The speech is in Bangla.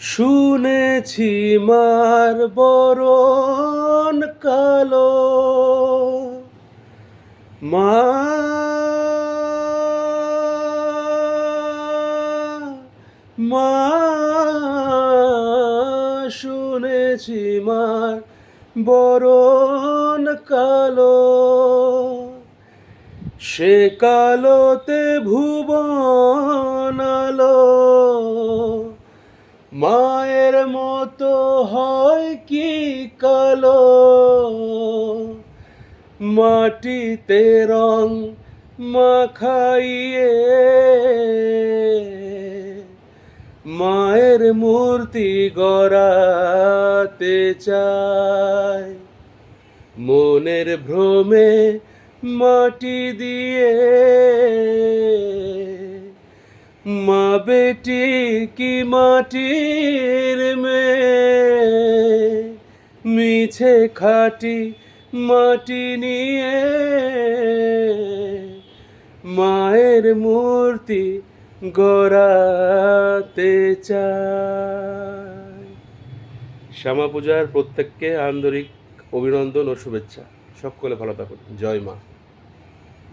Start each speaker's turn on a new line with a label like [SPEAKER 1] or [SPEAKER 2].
[SPEAKER 1] শুনেছি মার বরণ কালো। মা মা শুনেছি মার বরণ কালো। সে কালোতে ভুবন আলো। মায়ের মতো হয় কি কালো? মাটিতে রং মাখাইয়ে মায়ের মূর্তি গড়াতে চায়। মনের ভ্রমে মাটি দিয়ে মা বেটি কি মাটির মেয়ে? মিছে খাটি মাটি নিয়ে মায়ের মূর্তি গড়াতে চায়। শ্যামা পূজার প্রত্যেককে আন্তরিক অভিনন্দন ও শুভেচ্ছা। সকলে ভালো থাকুন। জয় মা।